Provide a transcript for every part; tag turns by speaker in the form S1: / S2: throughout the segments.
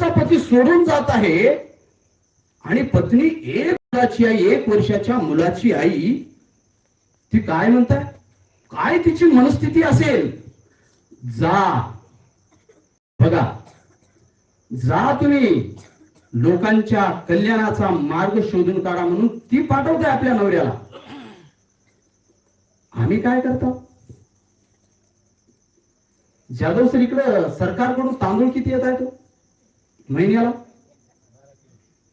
S1: त्यांचा पती सोडून जात आहे आणि पत्नी एक मुलाची आई एक वर्षाच्या मुलाची आई ती काय म्हणताय? काय तिची मनस्थिती असेल? जा. बघा. जा तुम्ही. लोकांच्या कल्याणाचा मार्ग शोधून काढा म्हणून ती पाठवते आपल्या नवऱ्याला. आम्ही काय करतो? जाधव सर इकडं सरकारकडून तांदूळ किती येत तो? महिन्याला?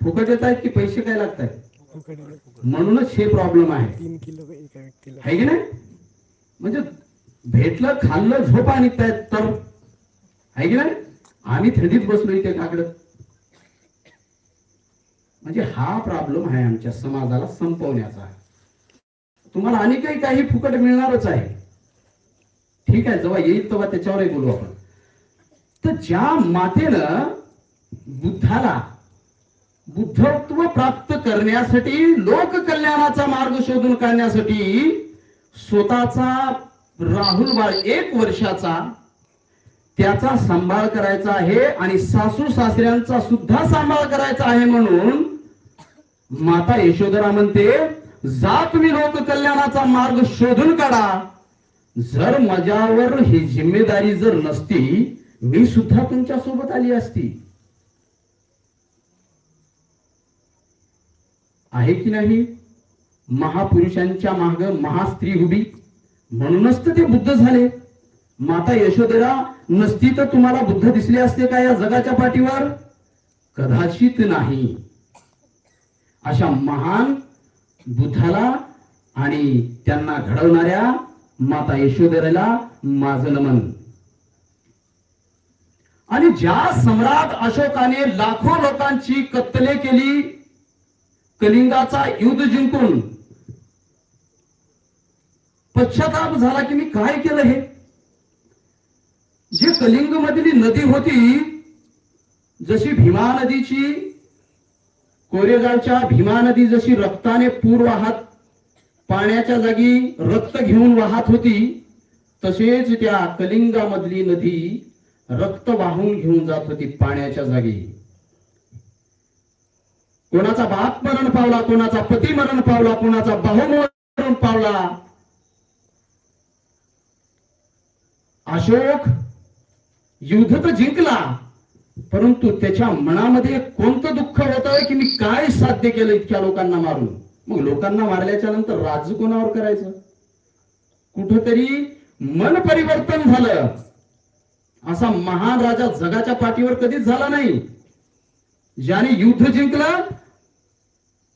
S1: फुकट येत आहेत की पैसे काय लागत आहेत म्हणूनच हे प्रॉब्लेम आहे. की नाही? म्हणजे भेटलं खाल्लं झोपा निघतायत तर. आहे की नाही? आम्ही थंडीत बसलो इथे काकडं. म्हणजे हा प्रॉब्लेम आहे आमच्या समाजाला संपवण्याचा. तुम्हाला आणि काही काही फुकट मिळणारच आहे. ठीक आहे जेव्हा येईल तेव्हा त्याच्यावरही बोलू आपण. तर ज्या मातेनं बुद्धाला बुद्धत्व प्राप्त करण्यासाठी लोक कल्याणाचा मार्ग शोधून काढण्यासाठी स्वतःचा राहुल बाळ एक वर्षाचा त्याचा सांभाळ करायचा आहे आणि सासू सासऱ्यांचा सुद्धा सांभाळ करायचा आहे म्हणून माता यशोधरा म्हणते जा तुम्ही लोककल्याणाचा मार्ग शोधून काढा. जर माझ्यावर ही जिम्मेदारी जर नसती मी सुद्धा तुमच्यासोबत आली असती. आहे की नाही? महापुरुषांच्या माग महास्त्री उभी. म्हणूनच तर ते बुद्ध झाले. माता यशोधरा नसती तर तुम्हाला बुद्ध दिसले असते का या जगाच्या पाठीवर? कदाचित नाही. अशा महान बुद्धाला आणि त्यांना घडवणाऱ्या माता यशोधरेला माझं नमन. आणि ज्या सम्राट अशोकाने लाखो लोकांची कत्तले केली कलिंगाचा युद्ध जिंकून पश्चाताप झाला की मी काय केलं हे? जे कलिंग मधली नदी होती जशी भीमा नदीची कोरेगावच्या भीमा नदी जशी रक्ताने पूर वाहत पाण्याच्या जागी रक्त घेऊन वाहत होती तसेच त्या कलिंगामधली नदी रक्त वाहून घेऊन जात होती पाण्याच्या जागी. कोणाचा बाप मरण पावला कोणाचा पती मरण पावला कोणाचा भाऊ मरण पावला. अशोक युद्ध तर जिंकला परंतु त्याच्या मनामध्ये कोणतं दुःख होत की मी काय साध्य केलं इतक्या लोकांना मारून? मग लोकांना मारल्याच्या नंतर राज्य कोणावर करायचं? कुठंतरी मन परिवर्तन झालं. असा महान राजा जगाच्या पाठीवर कधीच झाला नाही. ज्याने युद्ध जिंकलं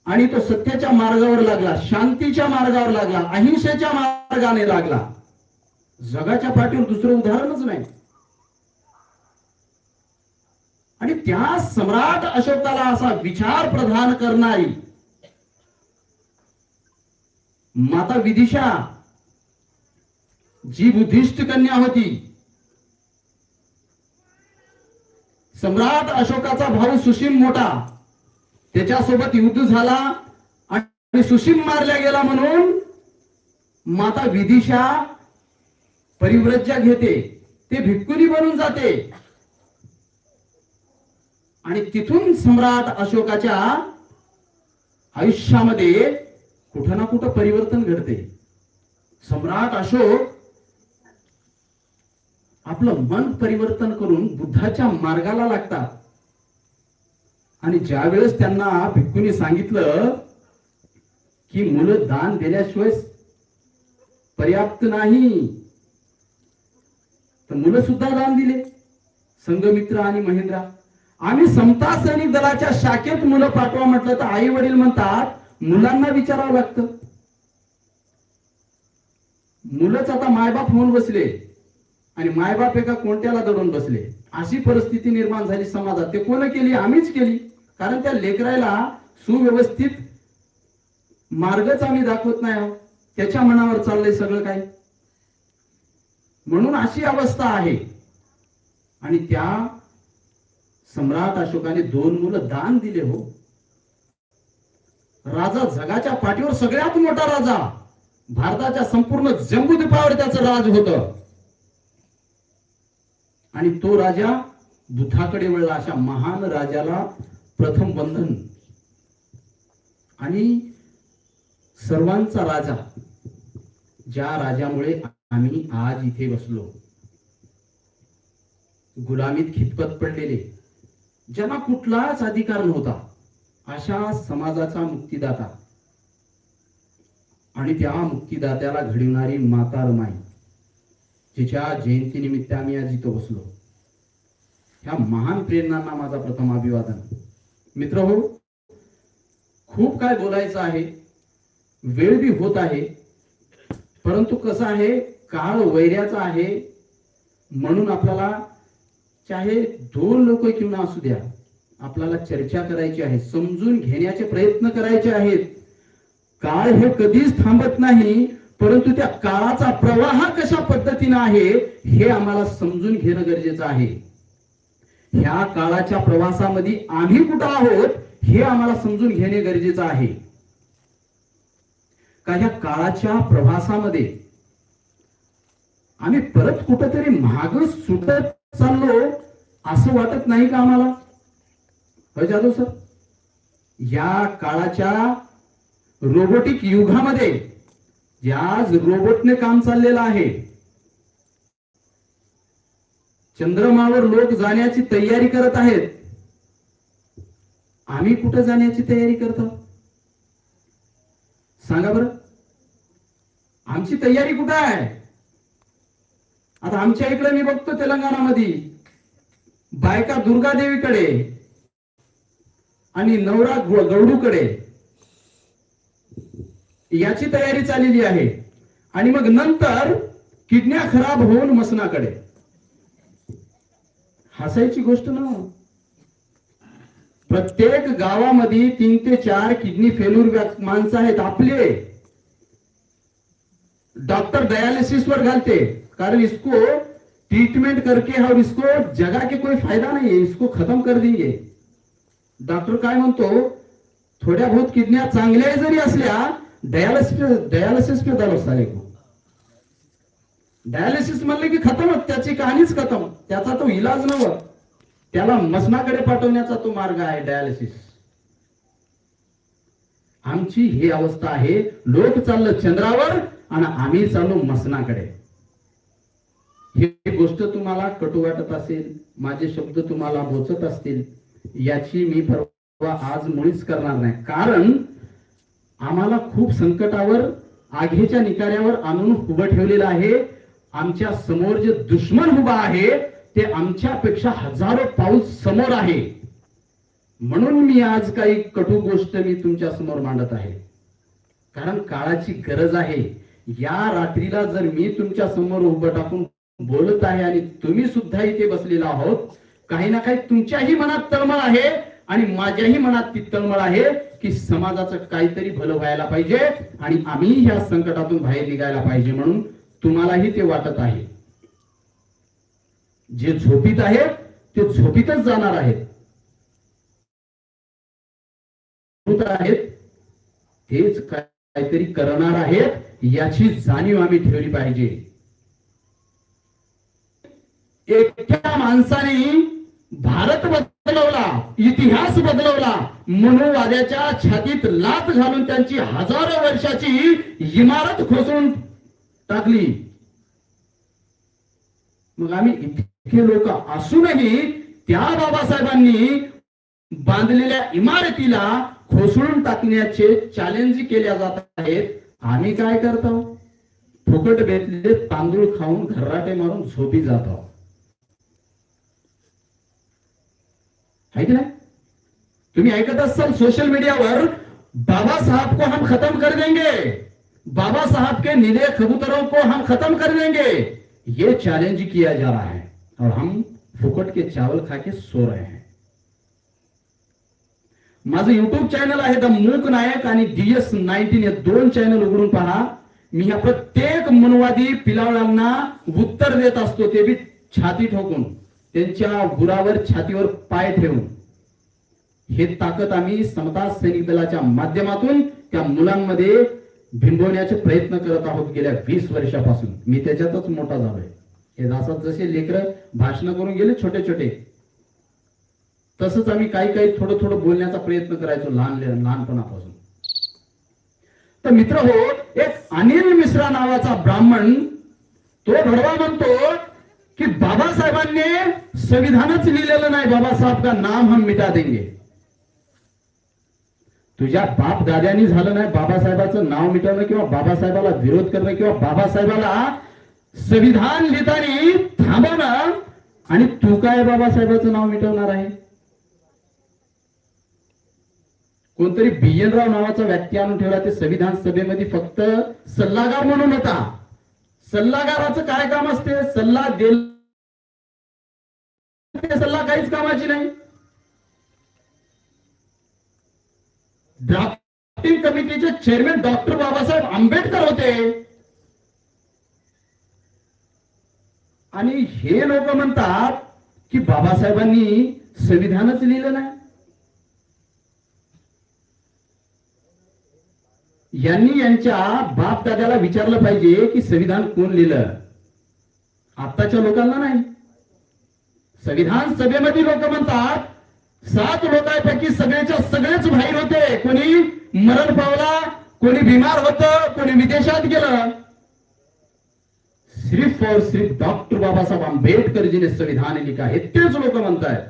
S1: आणि तो सत्याच्या मार्गावर लागला शांतीच्या मार्गावर लागला अहिंसेच्या मार्गाने लागला. जगाच्या पाठीवर दुसरं उदाहरणच नाही. आणि त्या सम्राट अशोकाला असा विचार प्रधान करणारी माता विदिशा जी बुद्धिस्ट कन्या होती सम्राट अशोकाचा भाऊ सुशीम मोठा. त्याच्यासोबत युद्ध झाला आणि सुशीम मारल्या गेला म्हणून माता विदिशा परिव्रज्या घेते. ते भिक्कुनी बनून जाते. आणि तिथून सम्राट अशोकाच्या आयुष्यामध्ये कुठं ना कुठं परिवर्तन घडते. सम्राट अशोक आपलं मन परिवर्तन करून बुद्धाच्या मार्गाला लागतात. आणि ज्या वेळेस त्यांना भिक्खूंनी सांगितलं की मुलं दान दिल्याशिवाय पर्याप्त नाही तर मुलं सुद्धा दान दिले. संघमित्र आणि महेंद्रा आम्ही समता सैनिक दलाच्या शाखेत मुलं पाठवा म्हटलं तर आई वडील म्हणतात मुलांना विचारावं लागतं. मुलंच आता मायबाप होऊन बसले. आणि मायबाप एका कोणत्याला दडून बसले. अशी परिस्थिती निर्माण झाली समाजात. ते कोण केली? आम्हीच केली. कारण त्या लेकरायला सुव्यवस्थित मार्गच आम्ही दाखवत नाही आहोत. त्याच्या मनावर चाललंय सगळं काय म्हणून अशी अवस्था आहे. आणि त्या सम्राट अशोकाने दोन मुलं दान दिले हो. राजा जगाच्या पाठीवर सगळ्यात मोठा राजा. भारताच्या संपूर्ण जम्बूद्वीपावर त्याचं राज होत. आणि तो राजा बुद्धाकडे वळला अशा महान राजाला प्रथम बंधन आणि सर्वांचा राजा ज्या राजामुळे आम्ही आज इथे बसलो. गुलामीत खितपत पडलेले ज्यांना कुठलाच अधिकार नव्हता अशा समाजाचा मुक्तिदाता. आणि त्या मुक्तिदात्याला घडविणारी माता रमाई. जिच्या जयंतीनिमित्त आम्ही आज इथं बसलो. ह्या महान प्रेरणांना माझा प्रथम अभिवादन. मित्र हो खूप काय बोलायचं आहे वेळ बी होत आहे परंतु कसं आहे काळ वैर्याचा आहे म्हणून आपल्याला चाहे दोन लोक किंवा असू द्या आपल्याला चर्चा करायची आहे समजून घेण्याचे प्रयत्न करायचे आहेत. काळ हे कधीच थांबत नाही परंतु त्या काळाचा प्रवाह कशा पद्धतीनं आहे हे आम्हाला समजून घेणं गरजेचं आहे. ह्या काळाच्या प्रवासामध्ये आम्ही कुठं आहोत हे आम्हाला समजून घेणे गरजेचं आहे. का ह्या काळाच्या प्रवासामध्ये आम्ही परत कुठंतरी महाग सुटत चाललो असं वाटत नाही का आम्हाला? होय जाधव सर या काळाच्या रोबोटिक युगामध्ये जे आज रोबोटने काम चाललेलं आहे. चंद्रमावर लोक जाण्याची तयारी करत आहेत. आम्ही कुठं जाण्याची तयारी करतो? सांगा बरं. आमची तयारी कुठं आहे? आता आमच्या इकडे मी बघतो तेलंगणामध्ये. बायका दुर्गा देवीकडे आणि नवरा गौडूकडे. याची तयारी चाललेली आहे. आणि मग नंतर किडन्या खराब होऊन मसनाकडे. हसायची गोष्ट ना हो. प्रत्येक गावामध्ये तीन ते चार किडनी फेल्यूर माणसं आहेत आपले. डॉक्टर डायलिसिस वर घालते. कारण इसको ट्रीटमेंट करके और इसको जगा के कोई फायदा नाही है इसको खतम कर देंगे. डॉक्टर काय म्हणतो थोड्या बहुत किडन्या चांगल्या जरी असल्या डायलिसिस डायलिसिस पे दर साले को डायलिसिस म्हणले की खतम त्याची कहाणीच खतम. त्याचा तो इलाज नव्हत. त्याला मसनाकडे पाठवण्याचा तो मार्ग आहे डायलिसिस आमची ही अवस्था आहे. लोक चाललं चंद्रावर आणि आम्ही चाललो मसनाकडे ही गोष्ट तुम्हाला कटू वाटत असेल माझे शब्द तुम्हाला बोचत असतील याची मी परवा आज मुळीच करणार नाही. कारण आम्हाला खूप संकटावर आघेच्या निकाऱ्यावर आणून उभं ठेवलेलं आहे. आमच्यासमोर जे दुश्मन उभा आहे ते आमच्यापेक्षा हजारो पाऊस समोर आहे. म्हणून मी आज काही कटू गोष्ट मी तुमच्यासमोर मांडत आहे. कारण काळाची गरज आहे. या रात्रीला जर मी तुमच्यासमोर उभं टाकून बोलत आहे आणि तुम्ही सुद्धा इथे बसलेला आहोत काही ना काही तुमच्याही मनात तळमळ आहे आणि माझ्याही मनात ती तळमळ आहे. की समाजाचं काहीतरी भलं व्हायला पाहिजे आणि आम्ही ह्या संकटातून बाहेर निघायला पाहिजे म्हणून तुम्हालाही ते वाटत आहे. जे झोपीत आहेत ते झोपीतच जाणार आहेत. आहेत तेच काहीतरी करणार आहेत याची जाणीव आम्ही ठेवली पाहिजे. एकट्या माणसाने भारत बदलवला इतिहास बदलवला मनोवाद्याच्या छातीत लात घालून त्यांची हजारो वर्षाची इमारत खोसून टाकली. मग आम्ही इतके लोक असूनही त्या बाबासाहेबांनी बांधलेल्या इमारतीला खोसळून टाकण्याचे चॅलेंज केल्या जात आहेत. आम्ही काय करतो? फुकट बेतले तांदूळ खाऊन घर्राटे मारून झोपी जातो. आहे की नाही? तुम्ही ऐकत असाल सोशल मीडियावर बाबा साहब को हम खत्म कर देंगे। बाबा साहब के नीले कबूतरों को हम खत्म कर देंगे। ये चैलेंज किया जा रहा है और हम फुकट के चावल खा के सो रहे हैं। माझं युट्यूब चॅनल आहे द मूक नायक आणि डीएस नाईन्टीन हे दोन चॅनल उघडून पहा. मी ह्या प्रत्येक मनवादी पिलावळांना उत्तर देत असतो ते बी छाती ठोकून त्यांच्या गुरावर छातीवर पाय ठेवून. हे ताकद आम्ही समता सैनिक दलाच्या माध्यमातून त्या मुलांमध्ये भिंबवण्याचे प्रयत्न करत आहोत गेल्या वीस वर्षापासून. मी त्याच्यातच मोठा झालोय हे दासात जसे लेकर भाषण करून गेले छोटे छोटे. तसंच आम्ही काही काही थोडं थोडं बोलण्याचा प्रयत्न करायचो लहान लहानपणापासून. तर मित्र हो एक अनिल मिश्रा नावाचा ब्राह्मण तो घडवा म्हणतो की बाबासाहेबांनी संविधानच लिहिलेलं नाही. बाबासाहेब का नाम हम मिटा देंगे. तुझ्या बाप दाद्यांनी झालं नाही बाबासाहेबाचं नाव मिटवणं किंवा बाबासाहेबाला विरोध करणं किंवा बाबासाहेबाला संविधान लिहिताना थांबवणं आणि तू काय बाबासाहेबाचं नाव मिटवणार आहे? कोणतरी बियनराव नावाचा व्यक्ती आणून ठेवला ते संविधान सभेमध्ये फक्त सल्लागार म्हणून होता. सल्लागाराचं काय काम असते? सल्ला देल सल्ला काहीच कामाची नाही. ड्राफ्टिंग कमिटीचे चेअरमॅन डॉक्टर बाबासाहेब आंबेडकर होते. आणि हे लोक म्हणतात की बाबासाहेबांनी संविधानच लिहिलं नाही. यांनी यांच्या बाप दाद्याला विचारलं पाहिजे की संविधान कोण लिहिलं? आताच्या लोकांना नाही. संविधान सभेमध्ये लोक म्हणतात सात लोकांपैकी सगळ्याच्या सगळेच बाहेर होते. कोणी मरण पावला कोणी बिमार होत कोणी विदेशात गेलं. सिर्फ और सिर्फ डॉक्टर बाबासाहेब आंबेडकरजीने संविधान लिखा हे तेच लोक म्हणतायत.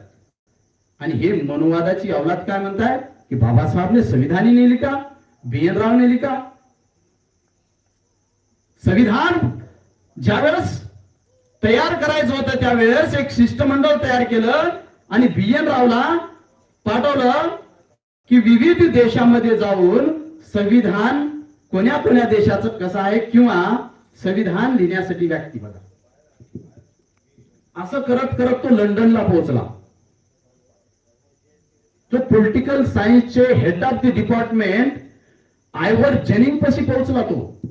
S1: आणि हे मनुवादाची अवलाद काय म्हणताय की बाबासाहेबने संविधानी नाही लिखा बी एन रावने लिखा. संविधान ज्यावेळेस तयार करायचं होतं त्यावेळेस एक शिष्टमंडळ तयार केलं. आणि बी एन रावला पाठवलं की विविध देशामध्ये जाऊन संविधान कोण्या कोण्या देशाचं कसं आहे किंवा संविधान लिहिण्यासाठी व्यक्ती बघा. असं करत करत तो लंडनला पोहोचला. तो political सायन्सचे head of the department Ivor Jennings पशी पोहोचला तो.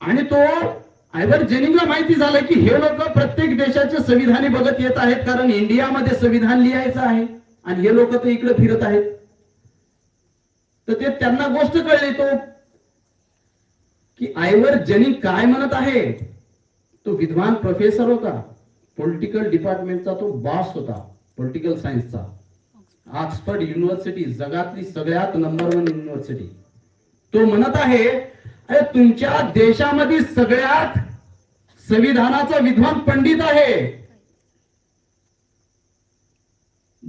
S1: आणि तो आयवर जेनिंगला माहिती झालं की हे लोक प्रत्येक देशाचे संविधाने बघत येत आहेत कारण इंडियामध्ये संविधान लिहायचं आहे आणि हे लोक तर इकडे फिरत आहेत. तर ते त्यांना गोष्ट कळली तो की आयवर जनिंग काय म्हणत आहे? तो विद्वान प्रोफेसर होता. पॉलिटिकल डिपार्टमेंटचा तो बॉस होता पॉलिटिकल सायन्सचा ऑक्सफर्ड युनिव्हर्सिटी जगातली सगळ्यात नंबर वन युनिव्हर्सिटी तो म्हणत आहे अरे तुमच्या देशामध्ये सगळ्यात संविधानाचा विद्वान पंडित आहे.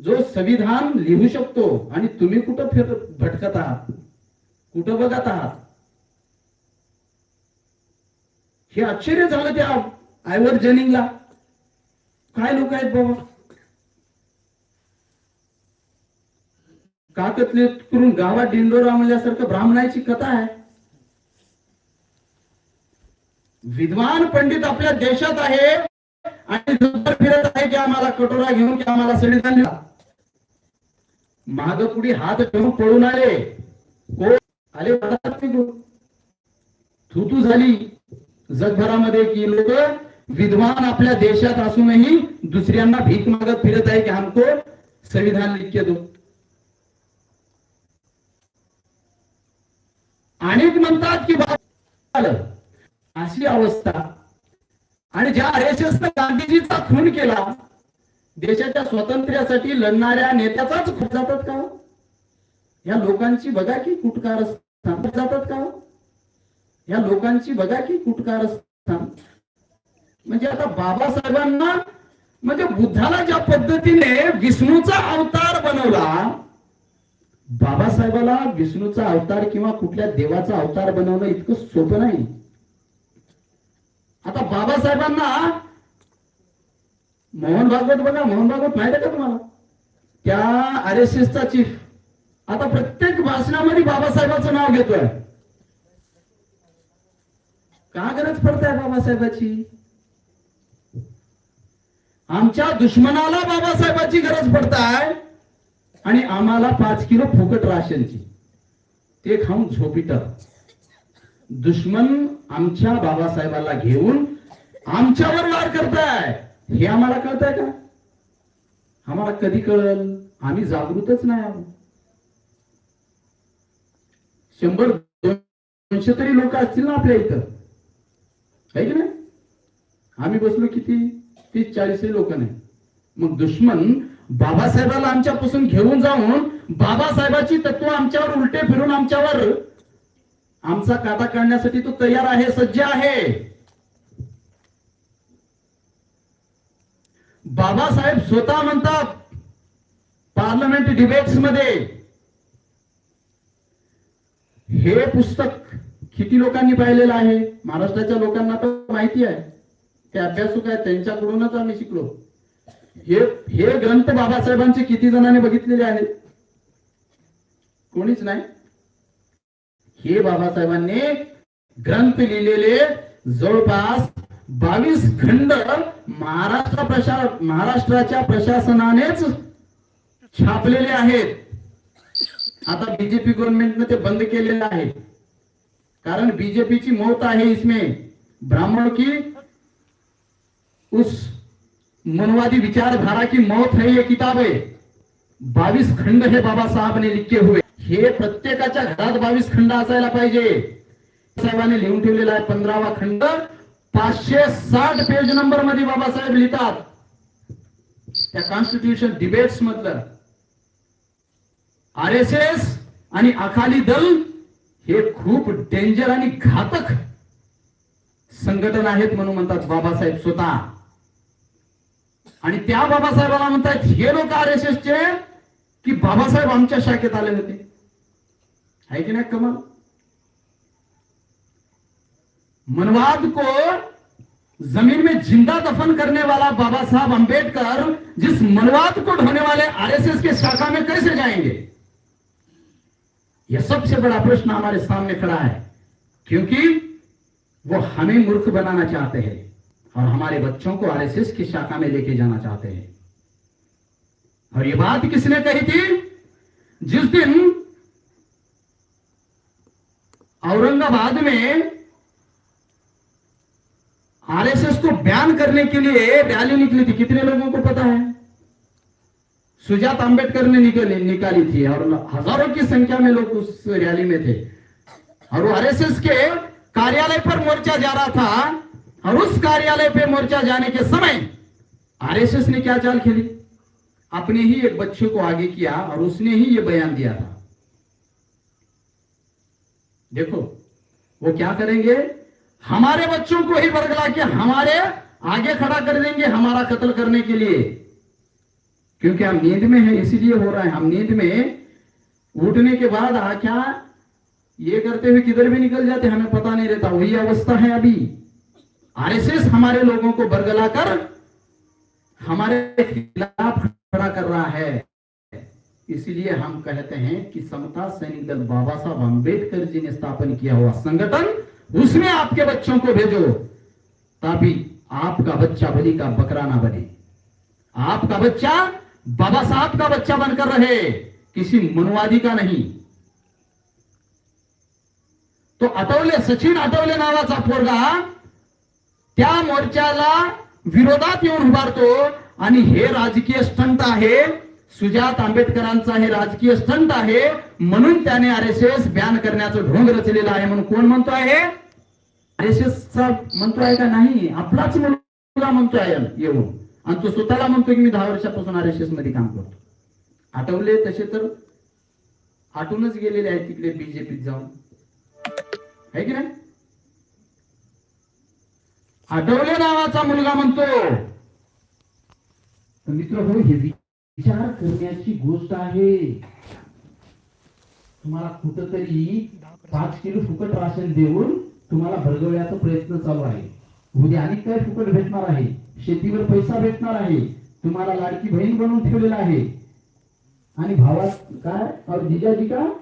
S1: जो संविधान लिहू शकतो आणि तुम्ही कुठं फिर भटकत आहात? कुठं बघत आहात? हे आश्चर्य झालं त्या आयवर जनिंगला. काय लोक आहेत बाबा? काकतले करून गावात डिंडोरा म्हणल्यासारखं ब्राह्मणाची कथा आहे. विद्वान पंडित आपल्या देशात आहे आणि फिरत आहे की आम्हाला कटोरा घेऊन की आम्हाला संविधान लिहा माग पुढे हात ठेवून पळून आले. कोण? आले थुतू थू झाली. जगभरामध्ये की लोक विद्वान आपल्या देशात असूनही दुसऱ्यांना भीक मागत फिरत आहे की हमको संविधान लिख के दो. अनेक म्हणतात की बाबा झालं. अशी अवस्था. आणि ज्या आर एस एस गांधीजीचा खून केला देशाच्या स्वातंत्र्यासाठी लढणाऱ्या नेत्याचाच खून जातात का? या लोकांची बघा की कुटकार जातात का? या लोकांची बघा की कुटकार म्हणजे आता बाबासाहेबांना म्हणजे बुद्धाला ज्या पद्धतीने विष्णूचा अवतार बनवला बाबासाहेबाला विष्णूचा अवतार किंवा कुठल्या देवाचा अवतार बनवणं इतकं सोपं नाही. आता बाबासाहेबांना मोहन भागवत बघा मोहन भागवत माहिती आहे का तुम्हाला? त्या आर एस एसचा चीफ आता प्रत्येक भाषणामध्ये बाबासाहेबाचं नाव घेतोय. का गरज पडत आहे बाबासाहेबाची? आमच्या दुश्मनाला बाबासाहेबाची गरज पडत आहे आणि आम्हाला पाच किलो फुकट राशनची. ते खाऊन झोपिट दुश्मन आमच्या बाबासाहेबाला घेऊन आमच्यावर वार करताय. हे आम्हाला कळत आहे का? आम्हाला कधी कळल? आम्ही जागृतच नाही आहोत. शंभर दोनशे तरी लोक असतील ना आपल्या इथं. आहे की नाही? आम्ही बसलो किती? तीस चाळीस लोक नाही. मग दुश्मन बाबासाहेबाला आमच्यापासून घेऊन जाऊन बाबासाहेबाची तत्व आमच्यावर उलटे फिरून आमच्यावर आमचा काटा काढण्यासाठी तो तयार आहे सज्ज आहे. बाबासाहेब स्वतः म्हणतात पार्लमेंट डिबेट्समध्ये हे पुस्तक किती लोकांनी पाहिलेलं आहे? महाराष्ट्राच्या लोकांना तर माहिती आहे. ते अभ्यासक आहेत त्यांच्याकडूनच आम्ही शिकलो. हे हे ग्रंथ बाबासाहेबांचे किती जणांनी बघितलेले आहेत? कोणीच नाही. हे बाबासाहेबांनी ग्रंथ लिहिलेले जवळपास बावीस खंड महाराष्ट्र प्रशा महाराष्ट्राच्या प्रशासनानेच छापलेले आहेत. आता बीजेपी गव्हर्नमेंटने ते बंद केलेलं आहे. कारण बीजेपीची मौत आहे इसमे. ब्राह्मण की उस मनवादी विचारधारा की मौत है ये किताब. है बावीस खंड हे बाबा साहब ने लिखे हुए. हे प्रत्येकाच्या घरात बावीस खंड असायला पाहिजे. साहेबांनी लिहून ठेवलेला आहे पंधरावा खंड. पाचशे साठ पेज नंबरमध्ये बाबासाहेब लिहितात. त्या कॉन्स्टिट्यूशन डिबेट्स मधलं. आर एस एस आणि अकाली दल हे खूप डेंजर आणि घातक संघटन आहेत म्हणून म्हणतात बाबासाहेब स्वतः. आणि त्या बाबासाहेबाला म्हणतात हे लोक आर एस चे की बाबासाहेब आमच्या शाखेत आले होते. आहे की नाही कमाल मनवाद को ज़मीन में ज़िंदा दफन करने वाला बाबा साहब अंबेडकर जिस मनवाद को ढोने वाले आरएसएस के शाखा में कैसे जाएँगे यह सबसे बड़ा प्रश्न हमारे सामने खड़ा है क्योंकि वो हमें मूर्ख बनाना चाहते हैं और हमारे बच्चों को आरएसएस की शाखा में लेके जाना चाहते हैं और ये बात किसने कही थी जिस दिन औरंगाबाद में आरएसएस को बैन करने के लिए रैली निकली थी। कितने लोगों को पता है? सुजात अंबेडकर ने निकली, निकाली थी और हज़ारों की संख्या में लोग उस रैली में थे। और वो आरएसएस के कार्यालय पर मोर्चा जा रहा था और उस कार्यालय पे मोर्चा जाने के समय आरएसएस ने क्या चाल खेली? अपने ही एक बच्चे को आगे किया और उसने ही ये बयान दिया था। देखो, वो क्या करेंगे? हमारे बच्चों को ही बरगला के हमारे आगे खड़ा कर देंगे हमारा कत्ल करने के लिए। क्योंकि हम नींद में हैं, इसीलिए हो रहा है। हम नींद में उठने के बाद आ क्या? ये करते हुए किधर भी निकल जाते, हमें पता नहीं रहता। वही अवस्था है अभी। आरएसएस हमारे लोगों को बरगला कर हमारे खिलाफ खड़ा कर रहा है। इसलिए हम कहते हैं कि समता सैनिक दल बाबा साहब अम्बेडकर जी ने स्थापन किया हुआ संगठन उसमें आपके बच्चों को भेजो ताकि आपका बच्चा बलि का बकरा ना बने। आपका बच्चा बाबा साहब का बच्चा बनकर रहे किसी मनुवादी का नहीं। तो आठवले सचिन आठवले नावाचा पोरगा त्या मोर्चाला विरोधात येऊन उभारतो आणि हे राजकीय स्टंट आहे सुजात आंबेडकरांचा हे राजकीय स्टंट आहे म्हणून त्याने आर एस एस बॅन करण्याचं ढोंग रचलेलं आहे. म्हणून कोण म्हणतो आहे? आर एस एस चा म्हणतो आहे का नाही? आपलाच मुलगा म्हणतो आहे येऊन. आणि तो स्वतःला म्हणतो की मी दहा वर्षापासून आर एस एसमध्ये काम करतो. आठवले तसे तर? आटूनच गेलेले आहेत तिकडे बीजेपीत जाऊन. आहे की नाही? आठवले नावाचा मुलगा म्हणतो. तर मित्र हो हे विचार करण्याची गोष्ट आहे. तुम्हाला कुठंतरी पाच किलो फुकट राशन देऊन तुम्हाला भरगवण्याचा प्रयत्न चालू आहे. उद्या अनेक काय फुकट भेटणार आहे. शेतीवर पैसा भेटणार आहे. तुम्हाला लाडकी बहीण बनवून ठेवलेला आहे. आणि भावात काय? और जिजाजी का?